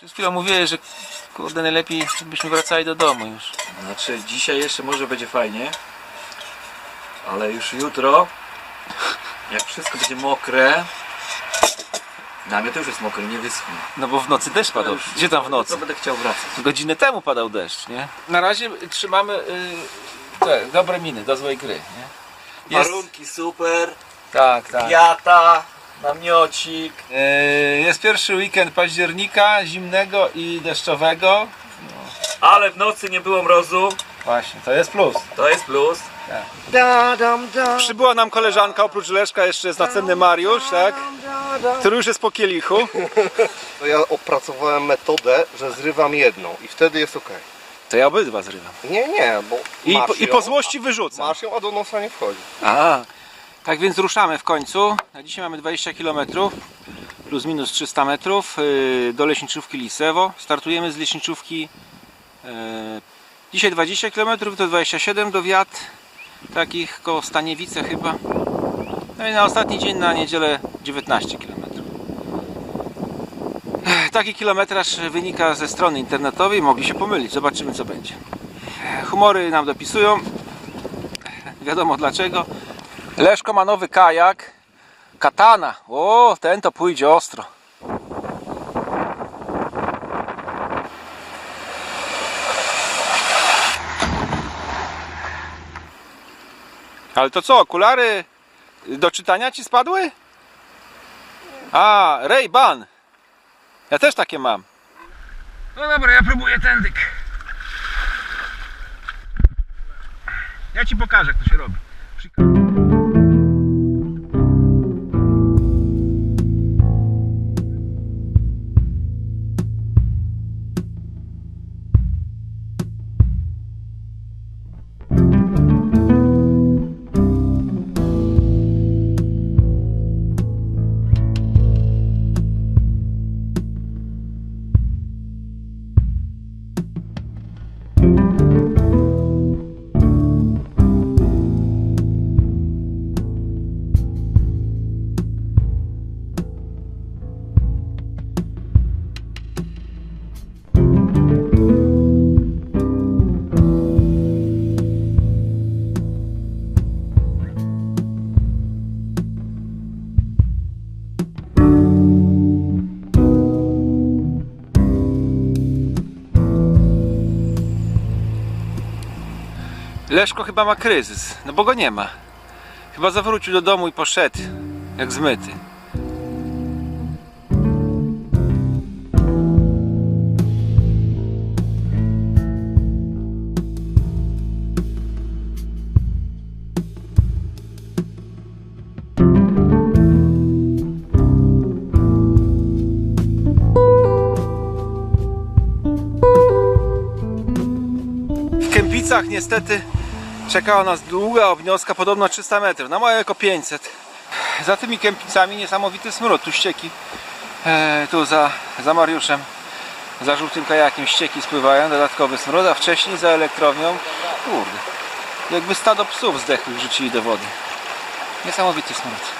Przed chwilą mówiłeś, że kurde najlepiej byśmy wracali do domu już. Znaczy dzisiaj jeszcze może będzie fajnie, ale już jutro, jak wszystko będzie mokre, namiot już jest mokry, nie wyschnie. No bo w nocy deszcz padał. Gdzie tam w nocy? To będę chciał wracać. Godzinę temu padał deszcz, nie? Na razie trzymamy y, te, dobre miny do złej gry, nie? Jest, Warunki super, tak, tak. wiata, namiocik. Y, jest pierwszy weekend października, zimnego i deszczowego. Ale w nocy nie było mrozu, Właśnie, to jest plus. to jest plus. Przybyła nam koleżanka, oprócz Leszka jeszcze jest następny Mariusz, tak? Który już jest po kielichu. To ja opracowałem metodę, że zrywam jedną i wtedy jest ok. To ja obydwa zrywam. Nie, nie, bo I, po, i po złości wyrzucam. Masz ją, a do nosa nie wchodzi. A, tak więc ruszamy w końcu. Na dzisiaj mamy 20 km, plus minus 300 metrów yy, do leśniczówki Lisewo. Startujemy z leśniczówki yy, dzisiaj 20 km, to 27 do wiat, takich koło Staniewice chyba. No i na ostatni dzień, na niedzielę 19 km. Taki kilometraż wynika ze strony internetowej, mogli się pomylić, zobaczymy co będzie. Humory nam dopisują, wiadomo dlaczego. Leszko ma nowy kajak. Katana. O, ten to pójdzie ostro. Ale to co, okulary do czytania ci spadły? A, Ray-Ban. Ja też takie mam. No dobra, ja próbuję tędyk. Ja ci pokażę, jak to się robi. Leszko chyba ma kryzys, no bo go nie ma. Chyba zawrócił do domu i poszedł, jak zmyty. W Kępicach niestety czekała nas długa obnioska, podobno 300 metrów, na moje jako 500. Za tymi Kępicami niesamowity smród, tu ścieki, e, tu za, za Mariuszem, za żółtym kajakiem ścieki spływają, dodatkowy smród, a wcześniej za elektrownią, kurde, jakby stado psów zdechłych wrzucili do wody. Niesamowity smród.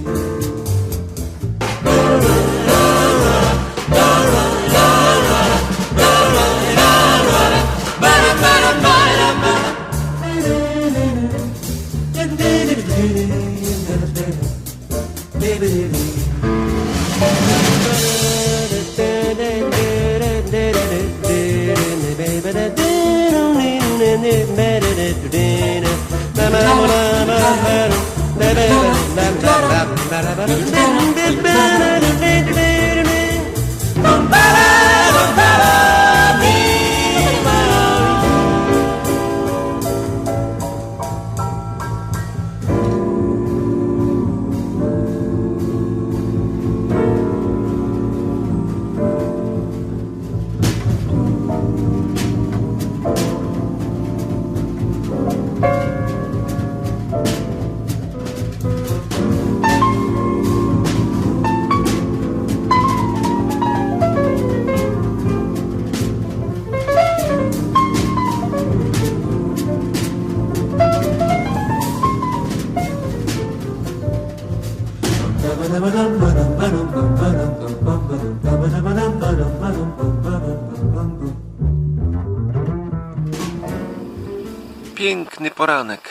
Piękny poranek.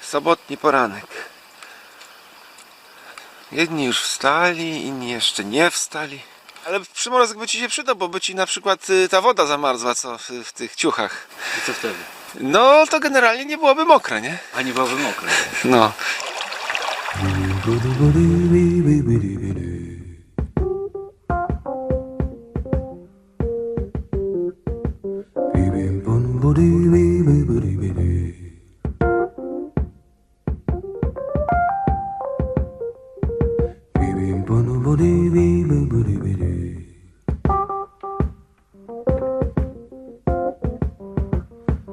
Sobotni poranek. Jedni już wstali, inni jeszcze nie wstali. Ale przymorozek by ci się przydał, bo by ci na przykład y, ta woda zamarzła co w, w tych ciuchach. I co wtedy? No to generalnie nie byłoby mokre, nie? A nie byłoby mokre. No.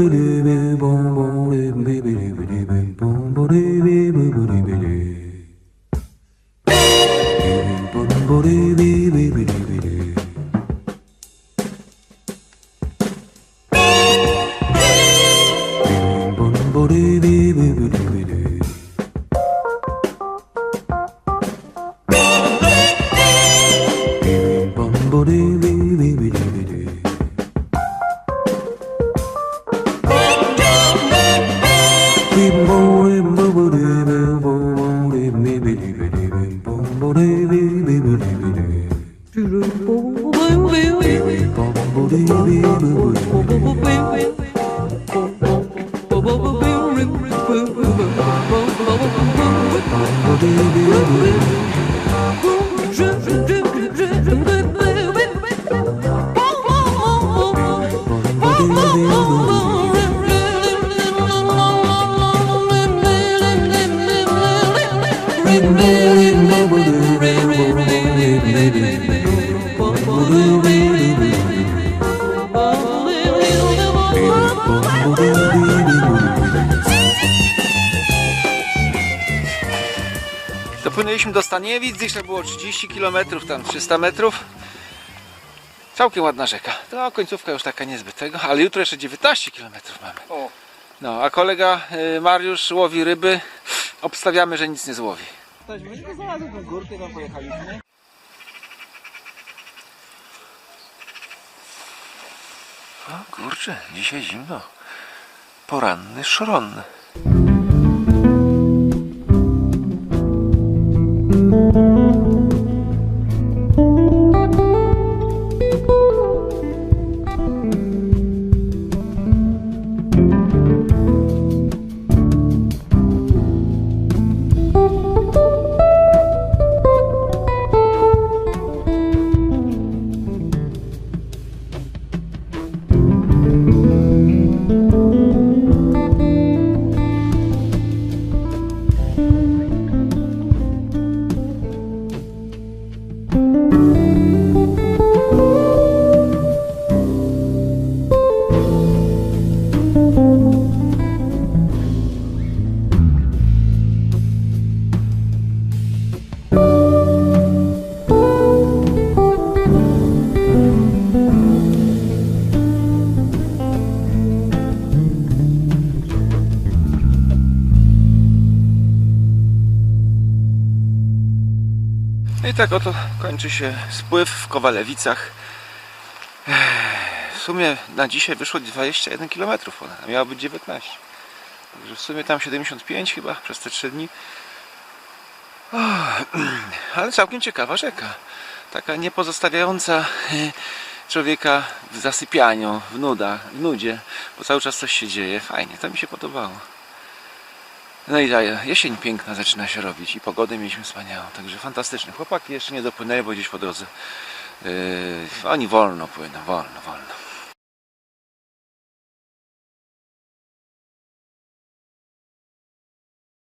boo doo boo boom. Oh, oh, oh. Dopłynęliśmy do Staniewic, gdzieś to było 30 km, tam 300 metrów. Całkiem ładna rzeka. To końcówka już taka niezbyt tego, ale jutro jeszcze 19 km mamy. No, a kolega y, Mariusz łowi ryby. Obstawiamy, że nic nie złowi. górkę tam pojechaliśmy. O kurczę, dzisiaj zimno. Poranny szron. Tak oto kończy się spływ w Kowalewicach. W sumie na dzisiaj wyszło 21 km a miało być 19. Także w sumie tam 75 chyba przez te 3 dni. Ale całkiem ciekawa rzeka. Taka nie pozostawiająca e, człowieka w zasypianiu, w nudach, w nudzie, bo cały czas coś się dzieje. Fajnie, to mi się podobało. No i daje, jesień piękna zaczyna się robić i pogodę mieliśmy wspaniałą, także fantastyczny. Chłopaki jeszcze nie dopłynęli, bo gdzieś po drodze. Yy, oni wolno płyną, wolno, wolno.